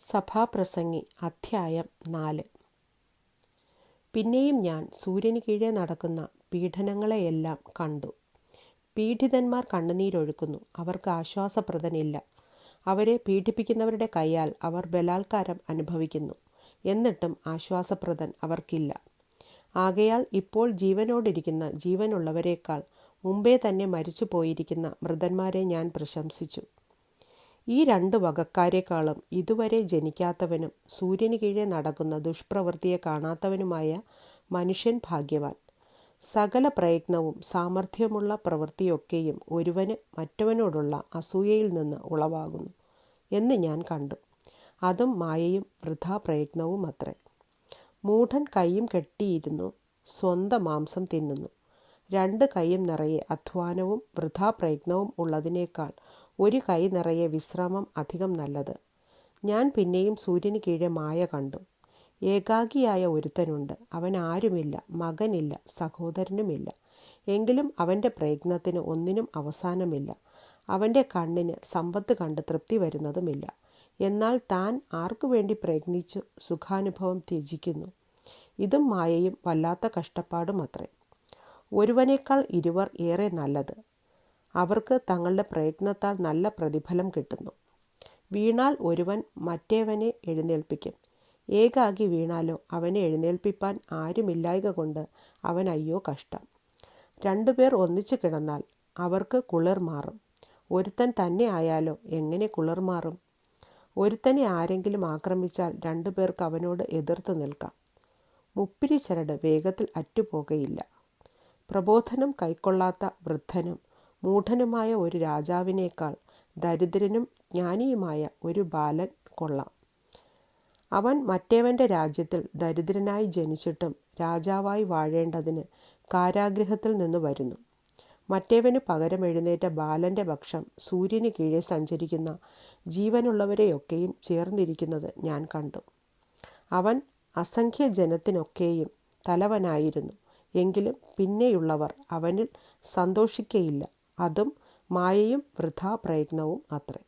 സഭാപ്രസംഗി അധ്യായം നാല്. പിന്നെയും ഞാൻ സൂര്യന് കീഴെ നടക്കുന്ന പീഡനങ്ങളെയെല്ലാം കണ്ടു. പീഡിതന്മാർ കണ്ണുനീരൊഴുക്കുന്നു അവർക്ക് ആശ്വാസപ്രദനില്ല. അവരെ പീഡിപ്പിക്കുന്നവരുടെ കൈയാൽ അവർ ബലാത്കാരം അനുഭവിക്കുന്നു. എന്നിട്ടും ആശ്വാസപ്രദൻ അവർക്കില്ല. ആകയാൽ ഇപ്പോൾ ജീവനോടിരിക്കുന്ന ജീവനുള്ളവരെക്കാൾ മുമ്പേ തന്നെ മരിച്ചു പോയിരിക്കുന്ന മൃതന്മാരെ ഞാൻ പ്രശംസിച്ചു. ഈ രണ്ട് വകക്കാരെക്കാളും ഇതുവരെ ജനിക്കാത്തവനും സൂര്യന് കീഴെ നടക്കുന്ന ദുഷ്പ്രവൃത്തിയെ കാണാത്തവനുമായ മനുഷ്യൻ ഭാഗ്യവാൻ. സകല പ്രയത്നവും സാമർഥ്യമുള്ള പ്രവൃത്തിയൊക്കെയും ഒരുവന് മറ്റവനോടുള്ള അസൂയയിൽ നിന്ന് ഉളവാകുന്നു എന്ന് ഞാൻ കണ്ടു. അതും മായയും വൃഥാ പ്രയത്നവും അത്രേ. മൂഢൻ കൈയും കെട്ടിയിരുന്നു സ്വന്തം മാംസം തിന്നുന്നു. രണ്ട് കൈയും നിറയെ അധ്വാനവും വൃഥാ പ്രയത്നവും ഉള്ളതിനേക്കാൾ ഒരു കൈ നിറയെ വിശ്രമം അധികം നല്ലത്. ഞാൻ പിന്നെയും സൂര്യന് കീഴെ മായ കണ്ടു. ഏകാഗിയായ ഒരുത്തനുണ്ട്. അവൻ ആരുമില്ല. മകനില്ല. സഹോദരനുമില്ല. എങ്കിലും അവന്റെ പ്രയത്നത്തിന് ഒന്നിനും അവസാനമില്ല. അവന്റെ കണ്ണിന് സമ്പത്ത് കണ്ട് തൃപ്തി വരുന്നതുമില്ല. എന്നാൽ താൻ ആർക്കു വേണ്ടി പ്രയത്നിച്ചു? സുഖാനുഭവം ത്യജിക്കുന്നു. ഇതും മായയും വല്ലാത്ത കഷ്ടപ്പാടും അത്രേ ഒരുവനേക്കാൾ ഇരുവർ ഏറെ നല്ലത്. അവർക്ക് തങ്ങളുടെ പ്രയത്നത്താൽ നല്ല പ്രതിഫലം കിട്ടുന്നു. വീണാൽ ഒരുവൻ മറ്റേവനെ എഴുന്നേൽപ്പിക്കും. ഏകാകി വീണാലോ അവനെ എഴുന്നേൽപ്പിപ്പാൻ ആരുമില്ലായക കൊണ്ട് അവൻ അയ്യോ കഷ്ടം. രണ്ടുപേർ ഒന്നിച്ചു കിടന്നാൽ അവർക്ക് കുളിർ മാറും. ഒരുത്തൻ തന്നെ ആയാലോ എങ്ങനെ കുളിർ മാറും? ഒരുത്തനെ ആരെങ്കിലും ആക്രമിച്ചാൽ രണ്ടുപേർക്ക് അവനോട് എതിർത്ത് നിൽക്കാം. മുപ്പിരി ചരട് വേഗത്തിൽ അറ്റുപോകയില്ല. പ്രബോധനം കൈക്കൊള്ളാത്ത വൃദ്ധനും മൂഢനുമായ ഒരു രാജാവിനേക്കാൾ ദരിദ്രനും ജ്ഞാനിയുമായ ഒരു ബാലൻ കൊള്ളാം. അവൻ മറ്റേവന്റെ രാജ്യത്തിൽ ദരിദ്രനായി ജനിച്ചിട്ടും രാജാവായി വാഴേണ്ടതിന് കാരാഗ്രഹത്തിൽ നിന്ന് വരുന്നു. മറ്റേവന് പകരം എഴുന്നേറ്റ ബാലന്റെ പക്ഷം സൂര്യന് കീഴെ സഞ്ചരിക്കുന്ന ജീവനുള്ളവരെയൊക്കെയും ചേർന്നിരിക്കുന്നത് ഞാൻ കണ്ടു. അവൻ അസംഖ്യ ജനത്തിനൊക്കെയും തലവനായിരുന്നു. എങ്കിലും പിന്നെയുള്ളവർ അവനിൽ സന്തോഷിക്കയില്ല. അതും മായയും വൃഥാ പ്രയത്നവും അത്രേ.